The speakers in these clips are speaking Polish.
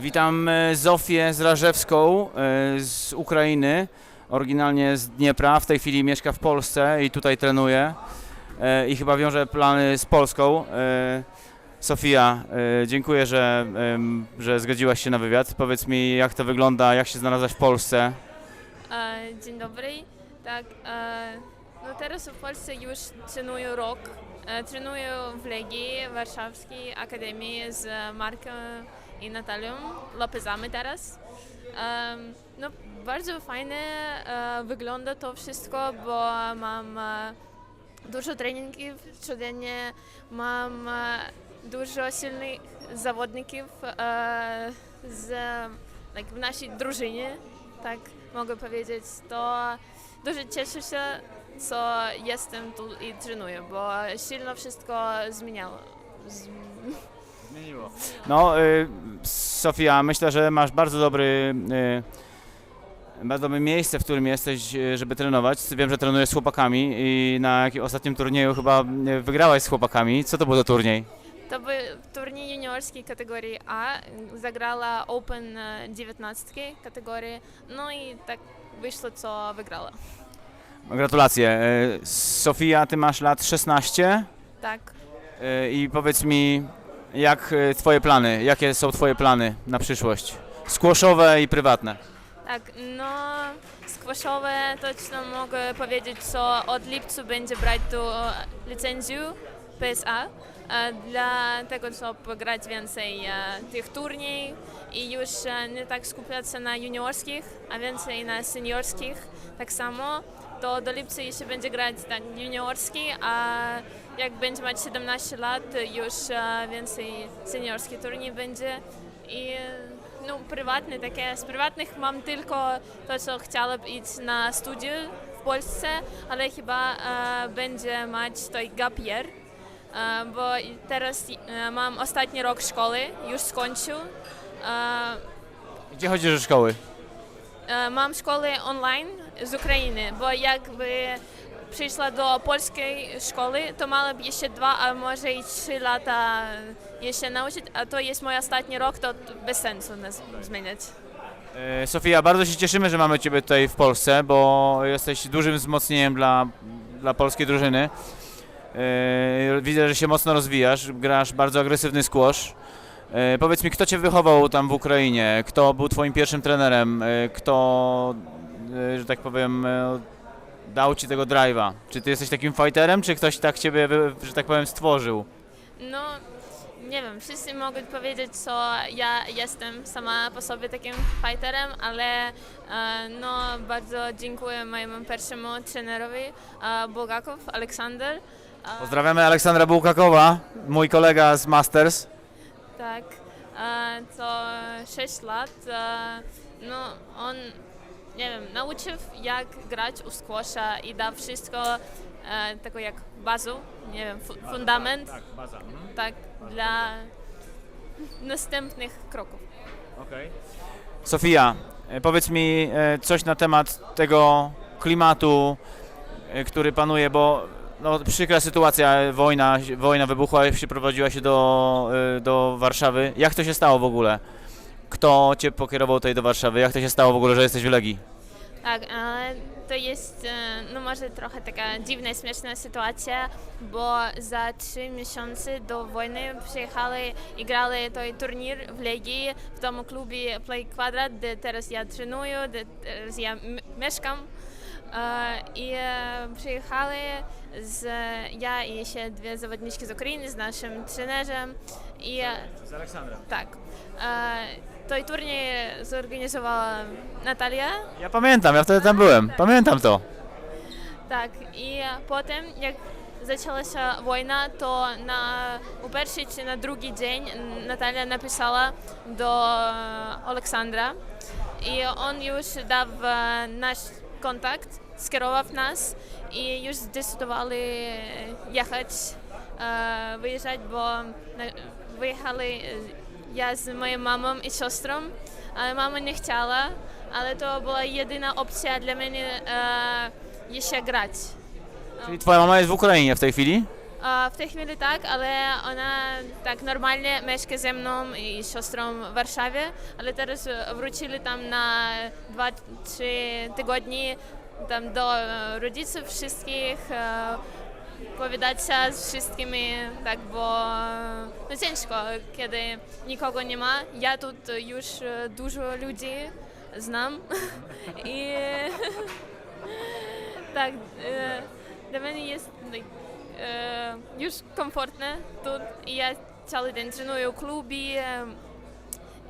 Witam e, Zofię Zrażewską e, z Ukrainy, oryginalnie z Dniepra. W tej chwili mieszka w Polsce i tutaj trenuje e, i chyba wiąże plany z Polską. Sofia, dziękuję, że, że zgodziłaś się na wywiad. Powiedz mi, jak to wygląda, jak się znalazłaś w Polsce? Dzień dobry. Tak, no teraz w Polsce już trenuję rok. Trenuję w Legii Warszawskiej Akademii z Markiem i Natalią Lopezamy teraz. Um, no, bardzo fajnie uh, wygląda to wszystko, bo mam uh, dużo treningów codziennie, mam uh, dużo silnych zawodników uh, z, like, w naszej drużynie, tak mogę powiedzieć. To dużo cieszę się, co jestem tu i trenuję, bo silno wszystko zmieniało. Zmieniło. No, y, Sofia, myślę, że masz bardzo dobry, y, bardzo dobre miejsce, w którym jesteś, y, żeby trenować. Wiem, że trenujesz z chłopakami i na jakim ostatnim turnieju chyba y, wygrałaś z chłopakami. Co to był za turniej? To był turniej juniorskiej kategorii A, zagrała Open e, 19 kategorii, no i tak wyszło, co wygrała. Gratulacje. Y, Sofia, ty masz lat 16 Tak. y, i powiedz mi, jak e, twoje plany? Jakie są twoje plany na przyszłość? Skłoszowe i prywatne. Tak, no squashowe to ci tam mogę powiedzieć, co od lipca będzie brać tu licencję PSA e, dla tego, żeby grać więcej e, tych turniej i już e, nie tak skupiać się na juniorskich, a więcej na seniorskich tak samo to do lipca jeszcze będzie grać tak juniorski, a jak będzie mieć 17 lat, już e, więcej seniorski turniej będzie i no, prywatne takie. Z prywatnych mam tylko to, co chciałabym iść na studia w Polsce, ale chyba e, będzie mieć to gap year, e, bo teraz e, mam ostatni rok szkoły, już skończył. E, Gdzie chodzisz do szkoły? E, mam szkołę online z Ukrainy, bo jakby przyszła do polskiej szkoły, to miałabym jeszcze dwa, a może i trzy lata jeszcze nauczyć, a to jest mój ostatni rok, to bez sensu nas zmieniać. E, Sofia, bardzo się cieszymy, że mamy Ciebie tutaj w Polsce, bo jesteś dużym wzmocnieniem dla, dla polskiej drużyny. E, Widzę, że się mocno rozwijasz, grasz bardzo agresywny squash. E, Powiedz mi, kto Cię wychował tam w Ukrainie? Kto był Twoim pierwszym trenerem? E, Kto, e, że tak powiem, e, dał Ci tego drive'a? Czy Ty jesteś takim fighterem, czy ktoś tak Ciebie, wy- że tak powiem, stworzył? No, nie wiem, wszyscy mogą powiedzieć, co ja jestem sama po sobie takim fighterem, ale e, no, bardzo dziękuję mojemu pierwszemu trenerowi e, Bulgakow, Aleksander. E, Pozdrawiamy Aleksandra Bułkakowa, mój kolega z Masters. Tak, e, to 6 lat. E, no, on, nie wiem, nauczył jak grać u squasha i dał wszystko e, taką jak bazę, nie wiem, fu- fundament, Tak, baza. tak, dla następnych kroków. Okej. Sofia, powiedz mi coś na temat tego klimatu, który panuje, bo no, przykra sytuacja, wojna, wojna wybuchła i przyprowadziła się do, y, do Warszawy. Jak to się stało w ogóle? Kto Cię pokierował tutaj do Warszawy? Jak to się stało w ogóle, że jesteś w Legii? Tak, to jest y, no może trochę taka dziwna, śmieszna sytuacja, bo za trzy miesiące do wojny przyjechały i grały ten turniej w Legii w domu klubie Play Quadrat, gdzie teraz ja trenuję, gdzie teraz ja mieszkam. E, I e, przyjechały z, ja i jeszcze dwie zawodniczki z Ukrainy z naszym trenerem. I, z Aleksandra. Tak. E, to i turniej zorganizowała Natalia. Ja pamiętam, ja wtedy tam byłem. Pamiętam to. Tak, i potem jak zaczęła się wojna, to na u pierwszy czy na drugi dzień Natalia napisała do Aleksandra i on już dał nasz kontakt скерував нас і вже десятували їхати, виїжджати, бо виїхали я з моєю мамою і сестром, але мама не хотіла, але то була єдина опція для мене ще грати. Czyli twoja mama jest w Ukrainie w tej chwili? A, w tej chwili tak, ale ona tak normalnie mieszka ze mną i siostrą w Warszawie, ale teraz wrócili tam na 2-3 tygodnie tam do e, rodziców wszystkich, e, powidać się z wszystkimi, tak, bo e, no ciężko, kiedy nikogo nie ma. Ja tu już dużo ludzi znam i tak, dla mnie jest już komfortne tu i ja cały dzień trenuję w klubie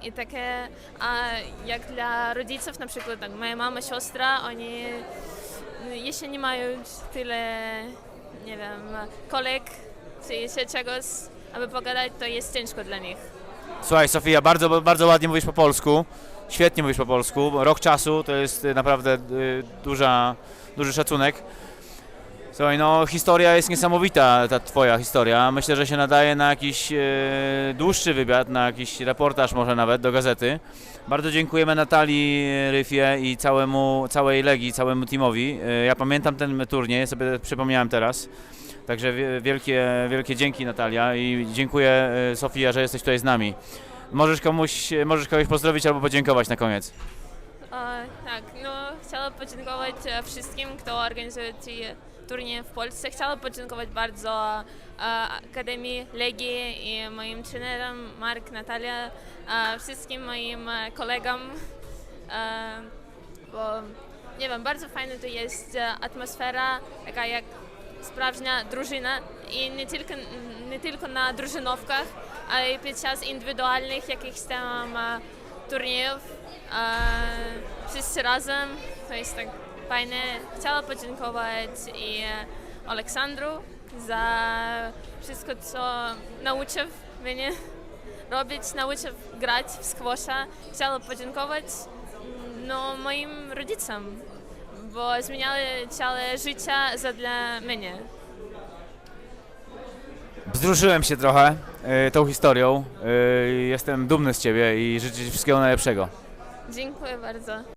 i takie, a jak dla rodziców na przykład, moja mama, siostra, oni no, jeszcze nie mają tyle, nie wiem, koleg czy jeszcze czegoś, aby pogadać, to jest ciężko dla nich. Słuchaj, Sofia, bardzo, bardzo ładnie mówisz po polsku. Świetnie mówisz po polsku. Rok czasu to jest naprawdę y, duża, duży szacunek. Słuchaj, no historia jest niesamowita, ta twoja historia. Myślę, że się nadaje na jakiś e, dłuższy wywiad, na jakiś reportaż może nawet do gazety. Bardzo dziękujemy Natalii Ryfie i całemu, całej Legii, całemu teamowi. E, ja pamiętam ten turniej, sobie przypomniałem teraz. Także wie- wielkie, wielkie dzięki Natalia i dziękuję e, Sofia, że jesteś tutaj z nami. Możesz komuś, możesz kogoś pozdrowić albo podziękować na koniec. E, tak, no chciałam podziękować e, wszystkim, kto organizuje ci turniej w Polsce. Chciałam podziękować bardzo e, Akademii Legii i moim trenerom Mark, Natalia, e, wszystkim moim e, kolegom, bo nie wiem, bardzo fajna to jest atmosfera, taka jak sprawdzna drużyna i nie tylko, nie tylko na drużynówkach, ale i podczas indywidualnych jakichś tam turniejów. Wszyscy razem, to jest tak fajne. Chciałam podziękować i Aleksandru za wszystko, co nauczył mnie robić, nauczył grać w squasha. Chciałam podziękować mm, no, moim rodzicom, bo zmieniały całe życie za dla mnie. Wzruszyłem się trochę e, tą historią. E, jestem dumny z ciebie i życzę ci wszystkiego najlepszego. Dziękuję bardzo.